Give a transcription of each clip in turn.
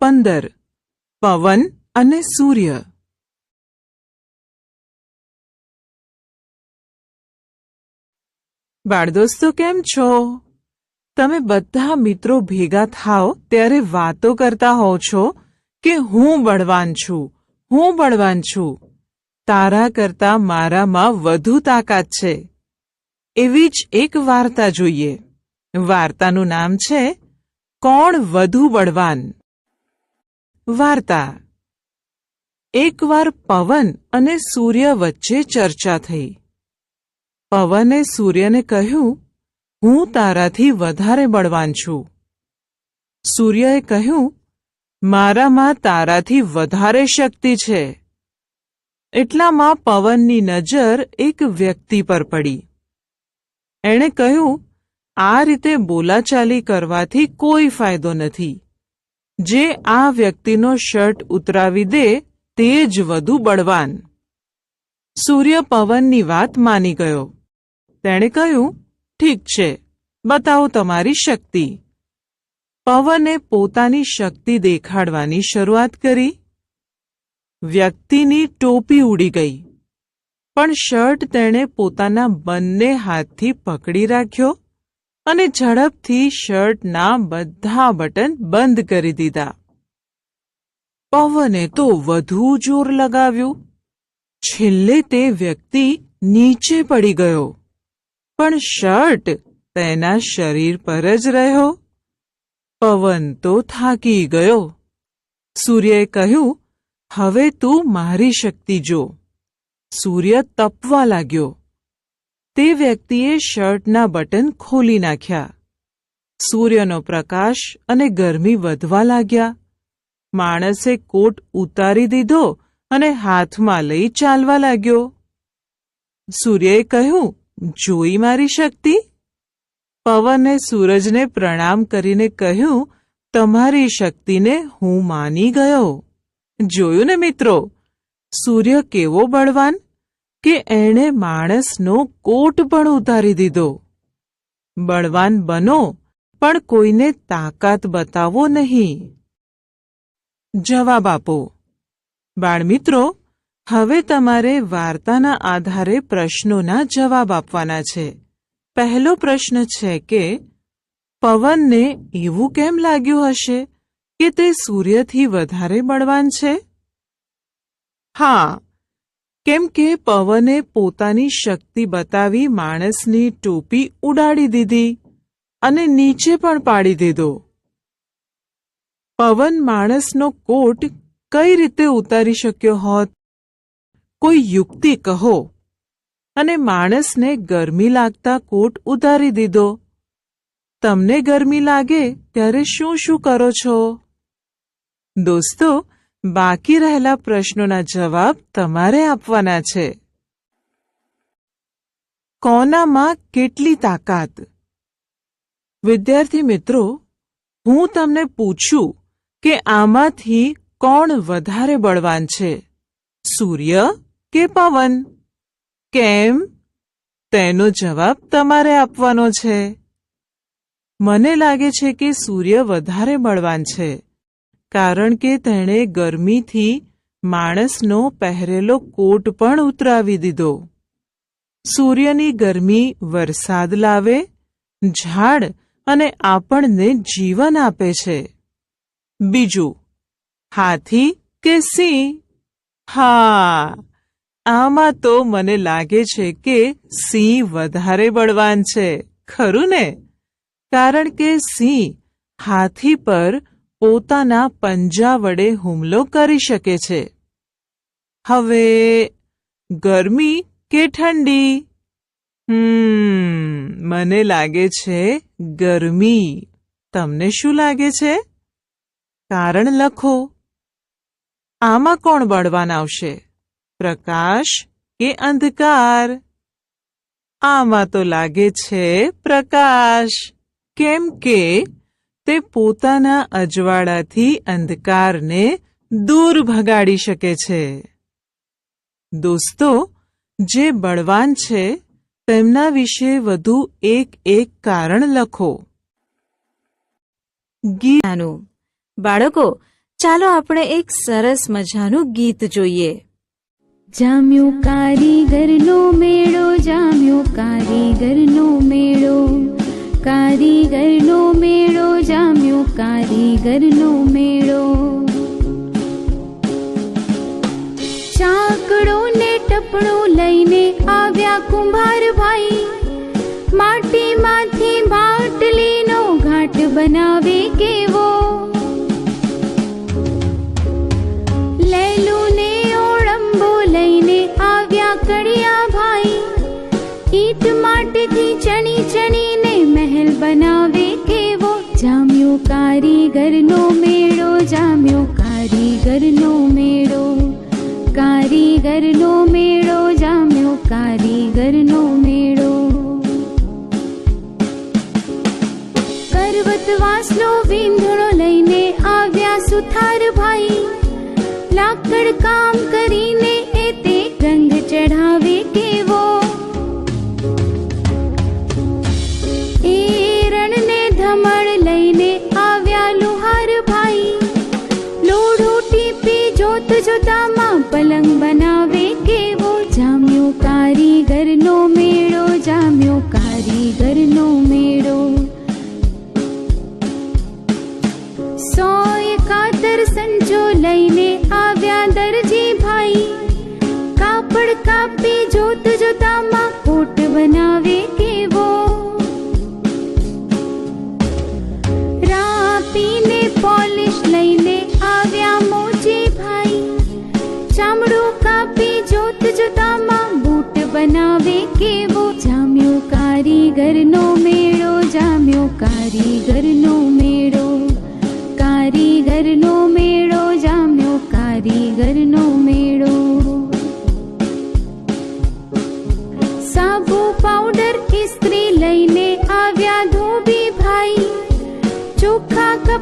પંદર પવન અને સૂર્ય બાળદોસ્તો કેમ છો તમે બધા મિત્રો ભેગા થાઓ ત્યારે વાતો કરતા હોવ છો કે હું બળવાન છું હું બળવાન છું તારા કરતા મારામાં વધુ તાકાત છે એવી જ એક વાર્તા જોઈએ વાર્તાનું નામ છે કોણ વધુ બળવાન વાર્તા. એકવાર પવન અને સૂર્ય વચ્ચે ચર્ચા થઈ. પવને સૂર્યને કહ્યું, હું તારાથી વધારે બળવાન છું. સૂર્યએ કહ્યું, મારામાં તારાથી વધારે શક્તિ છે. એટલામાં પવનની નજર એક વ્યક્તિ પર પડી. એણે કહ્યું, આ રીતે બોલાચાલી કરવાથી કોઈ ફાયદો નથી. જે આ વ્યક્તિનો શર્ટ ઉતરાવી દે, તે જ વધુ બળવાન. સૂર્ય પવનની વાત માની ગયો. તેણે કહ્યું, ઠીક છે, બતાવો તમારી શક્તિ. પવને પોતાની શક્તિ દેખાડવાની શરૂઆત કરી. વ્યક્તિની ટોપી ઉડી ગઈ. પણ શર્ટ તેણે પોતાના બંને હાથથી પકડી રાખ્યો. અને ઝડપથી શર્ટના બધા બટન બંધ કરી દીધા. પવને તો વધુ જોર લગાવ્યું. છેલ્લે તે વ્યક્તિ નીચે પડી ગયો. પણ શર્ટ તેના શરીર પર જ રહ્યો. પવન તો થાકી ગયો. સૂર્યએ કહ્યું, હવે તું મારી શક્તિ જો. સૂર્ય તપવા લાગ્યો. તે વ્યક્તિએ શર્ટના બટન ખોલી નાખ્યા. સૂર્યનો પ્રકાશ અને ગરમી વધવા લાગ્યા. માણસે કોટ ઉતારી દીધો અને હાથમાં લઈ ચાલવા લાગ્યો. સૂર્યએ કહ્યું, જોઈ મારી શક્તિ? પવને સૂરજને પ્રણામ કરીને કહ્યું, તમારી શક્તિને હું માની ગયો. જોયું ને મિત્રો, સૂર્ય કેવો બળવાન? કે એણે માણસનો કોટ પણ ઉતારી દીધો. બળવાન બનો, પણ કોઈને તાકાત બતાવો નહીં. જવાબ આપો. બાળમિત્રો, હવે તમારે વાર્તાના આધારે પ્રશ્નોના જવાબ આપવાના છે. પહેલો પ્રશ્ન છે કે, પવનને એવું કેમ લાગ્યું હશે કે તે સૂર્યથી વધારે બળવાન છે? હા કેમ કે પવને પોતાની શક્તિ બતાવી માણસની ટોપી ઉડાડી દીધી અને નીચે પણ પાડી દીધો. પવન માણસનો કોટ કઈ રીતે ઉતારી શક્યો હોત? કોઈ યુક્તિ કહો. અને માણસને ગરમી લાગતા કોટ ઉતારી દીધો. તમને ગરમી લાગે ત્યારે શું શું કરો છો? દોસ્તો બાકી રહેલા પ્રશ્નોના જવાબ તમારે આપવાના છે. કોનામાં કેટલી તાકાત? વિદ્યાર્થી મિત્રો, હું તમને પૂછું કે આમાંથી કોણ વધારે બળવાન છે? સૂર્ય કે પવન? કેમ? તેનો જવાબ તમારે આપવાનો છે. મને લાગે છે કે સૂર્ય વધારે બળવાન છે. કારણ કે તેણે ગરમીથી માણસનો પહેરેલો કોટ પણ ઉતરાવી દીધો. સૂર્યની ગરમી વરસાદ લાવે, ઝાડ અને આપણને જીવન આપે છે. બીજું, હાથી કે સિંહ? હા, આમાં તો મને લાગે છે કે સિંહ વધારે બળવાન છે, ખરું ને? કારણ કે સિંહ હાથી પર પોતાના પંજા વડે હુમલો કરી શકે છે. હવે, ગરમી કે ઠંડી? હમ, મને લાગે છે ગરમી. તમને શું લાગે છે? કારણ લખો. આમાં કોણ બળવાન આવશે? પ્રકાશ કે અંધકાર? આમાં તો લાગે છે પ્રકાશ. કેમ કે તે પોતાના અજવાળાથી અંધકારને દૂર ભગાડી શકે છે. દોસ્તો જે બળવાન છે તેમના વિશે વધુ એક એક કારણ લખો. ગીતાનું બાળકો ચાલો આપણે એક સરસ મજાનું ગીત જોઈએ. જામ્યો કારીગરનો મેળો જામ્યો કારીગરનો મેળો. કારીગરનો મેળો, જામ્યો કારીગરનો મેળો. ચાકડો ને ટપણું લઈને આવ્યા કુંભાર ભાઈ માટીમાંથી બાટલીનો ઘાટ બનાવે કેવો? કારીગરનો મેળો, જામ્યો કારીગરનો મેળો. કારીગરનો મેળો, જામ્યો કારીગરનો મેળો. કરવતવાસનો વિંધણો લઈને આવ્યા સુથાર ભાઈ લાકડ કામ કરીને એ તે રંગ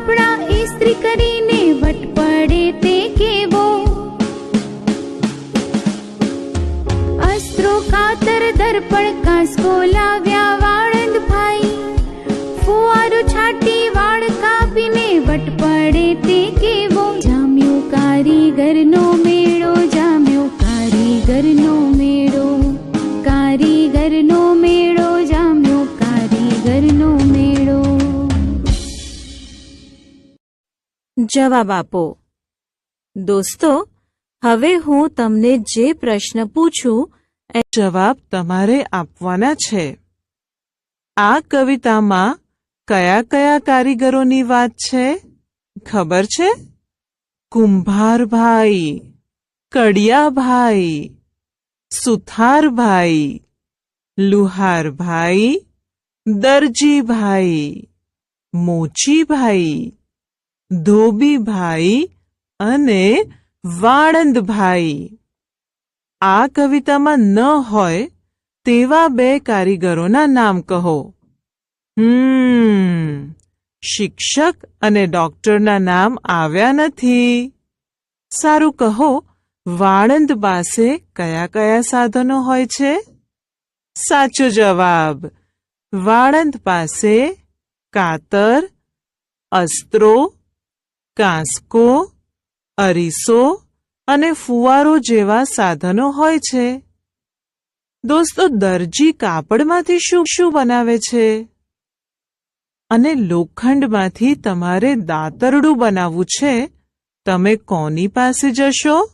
કપડા ઇસ્ત્રી કરીને વટ પડે તે કેવો? અસ્ત્રો કાતર દર્પણ, કાસ્કો લાવ્યા વાળંદ ભાઈ ફુવારો છાટી વાળ કાપીને વટ પડે તે કેવો? જામ્યો કારીગરનો જવાબ આપો. દોસ્તો, હવે હું તમને જે પ્રશ્ન પૂછું, એ જવાબ તમારે આપવાના છે. આ કવિતામાં કયા કયા કારીગરોની વાત છે? ખબર છે? કુંભારભાઈ, કડિયાભાઈ, સુથારભાઈ, લુહારભાઈ, દરજીભાઈ, મોચીભાઈ ધોબીભાઈ અને વાળંદભાઈ. આ કવિતામાં ન હોય તેવા બે કારીગરોના નામ કહો. હમ, શિક્ષક અને ડોક્ટરના નામ આવ્યા નથી. સારું કહો, વાળંદ પાસે કયા કયા સાધનો હોય છે? સાચો જવાબ, વાળંદ પાસે કાતર, અસ્ત્રો કાંસકો, અરીસો અને ફુવારો જેવા સાધનો હોય છે. દોસ્તો, દરજી કાપડમાંથી શું શું બનાવે છે? અને લોખંડમાંથી તમારે દાતરડું બનાવવું છે? તમે કોની પાસે જશો?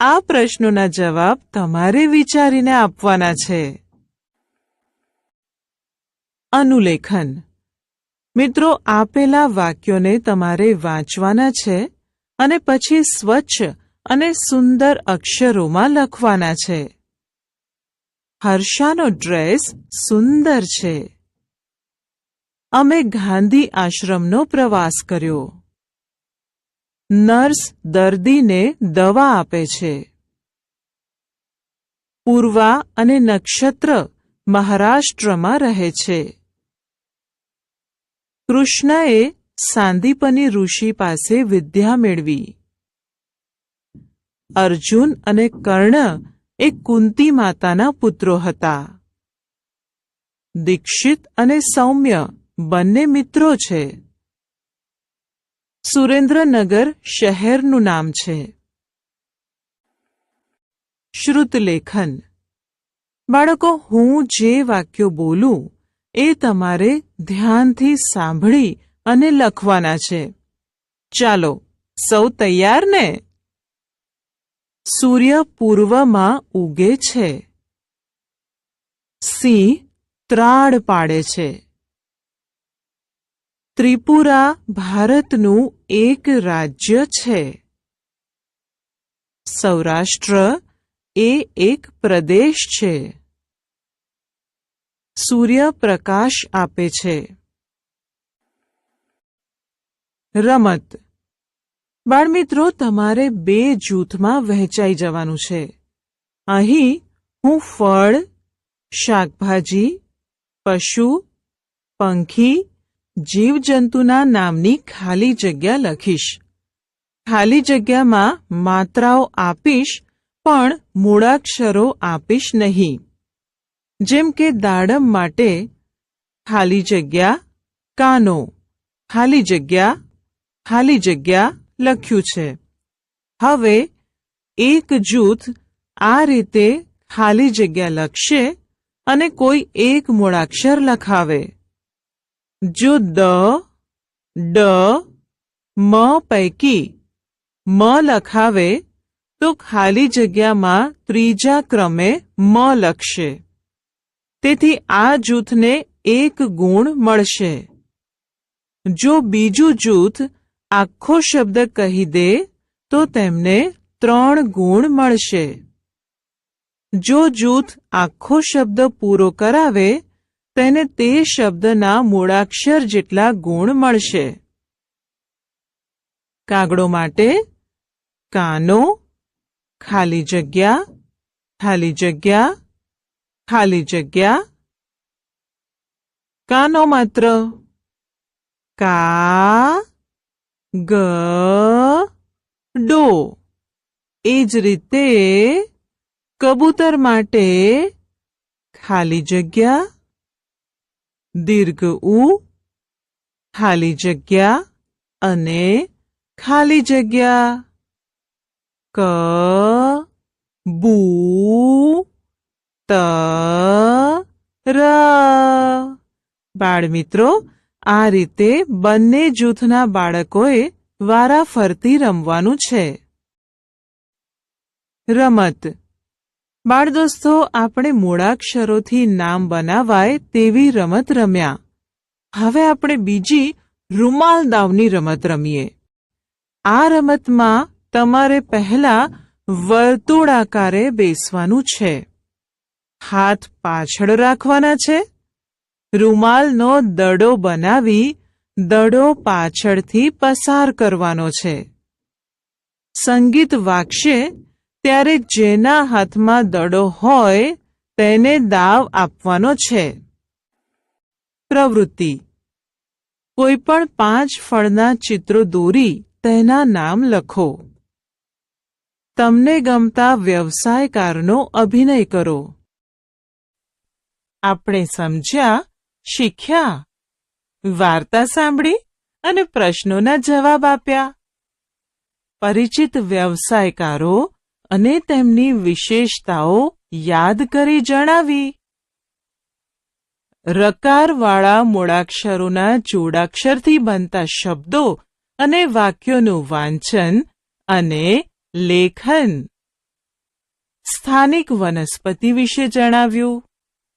આ પ્રશ્નોના જવાબ તમારે વિચારીને આપવાના છે. અનુલેખન મિત્રો, આપેલા વાક્યોને તમારે વાંચવાના છે અને પછી સ્વચ્છ અને સુંદર અક્ષરોમાં લખવાના છે. હર્ષાનો ડ્રેસ સુંદર છે. અમે ગાંધી આશ્રમનો પ્રવાસ કર્યો. નર્સ દર્દીને દવા આપે છે. પૂર્વા અને નક્ષત્ર મહારાષ્ટ્રમાં રહે છે. કૃષ્ણએ સાંદીપની ઋષિ પાસે વિદ્યા મેળવી. અર્જુન અને કર્ણ એ કુંતી માતાના પુત્રો હતા. દીક્ષિત અને સૌમ્ય બંને મિત્રો છે. સુરેન્દ્રનગર શહેરનું નામ છે. શ્રુતલેખન. બાળકો, હું જે વાક્યો બોલું એ તમારે ધ્યાનથી સાંભળી અને લખવાના છે. ચાલો, સૌ તૈયાર ને? સૂર્ય પૂર્વમાં ઉગે છે. સિંહ ત્રાડ પાડે છે. ત્રિપુરા ભારતનું એક રાજ્ય છે. સૌરાષ્ટ્ર એ એક પ્રદેશ છે. સૂર્ય પ્રકાશ આપે છે. રમત. બાળમિત્રો, તમારે બે જૂથમાં વહેંચાઈ જવાનું છે. અહીં હું ફળ, શાકભાજી, પશુ, પંખી, જીવજંતુના નામની ખાલી જગ્યા લખીશ. ખાલી જગ્યામાં માત્રાઓ આપીશ, પણ મૂળાક્ષરો આપીશ નહીં. જેમ કે દાડમ માટે ખાલી જગ્યા કાનો. ખાલી જગ્યા ખાલી જગ્યા લખ્યું છે. હવે એક જૂથ આ રીતે ખાલી જગ્યા લખશે અને કોઈ એક મૂળાક્ષર લખાવે. જો દ, ડ, મ પૈકી મ લખાવે તો ખાલી જગ્યામાં ત્રીજા ક્રમે મ લખશે. તેથી આ જૂથને એક ગુણ મળશે. જો બીજું જૂથ આખો શબ્દ કહી દે, તો તેમને ત્રણ ગુણ મળશે. જો જૂથ આખો શબ્દ પૂરો કરાવે, તેને તે શબ્દના મૂળાક્ષર જેટલા ગુણ મળશે. કાગડો માટે કાનો, ખાલી જગ્યા ખાલી જગ્યા ખાલી જગ્યા? કાનો માત્ર? કા, ગ, ડો. એ જ રીતે કબૂતર માટે ખાલી જગ્યા? દીર્ઘ ઉ, ખાલી જગ્યા અને ખાલી જગ્યા. ક, બુ ત, ર. બાળમિત્રો, આ રીતે બંને જૂથના બાળકોએ વારાફરતી રમવાનું છે. રમત. બાળદોસ્તો, આપણે મૂળાક્ષરોથી નામ બનાવાય તેવી રમત રમ્યા. હવે આપણે બીજી રૂમાલ દાવની રમત રમીએ. આ રમતમાં તમારે પહેલા વર્તુળાકારે બેસવાનું છે. હાથ પાછળ રાખવાના છે? રૂમાલનો દડો બનાવી દડો પાછળથી પસાર કરવાનો છે. સંગીત વાગશે ત્યારે જેના હાથમાં દડો હોય, તેને દાવ આપવાનો છે. પ્રવૃત્તિ. કોઈ પણ પાંચ ફળના ચિત્રો દોરી તેના નામ લખો. તમને ગમતા વ્યવસાયકારનો અભિનય કરો. આપણે સમજ્યા, શીખ્યા. વાર્તા સાંભળી અને પ્રશ્નોના જવાબ આપ્યા. પરિચિત વ્યવસાયકારો અને તેમની વિશેષતાઓ યાદ કરી જણાવી. રકારવાળા મૂળાક્ષરોના જોડાક્ષરથી બનતા શબ્દો અને વાક્યોનું વાંચન અને લેખન. સ્થાનિક વનસ્પતિ વિશે જણાવ્યું.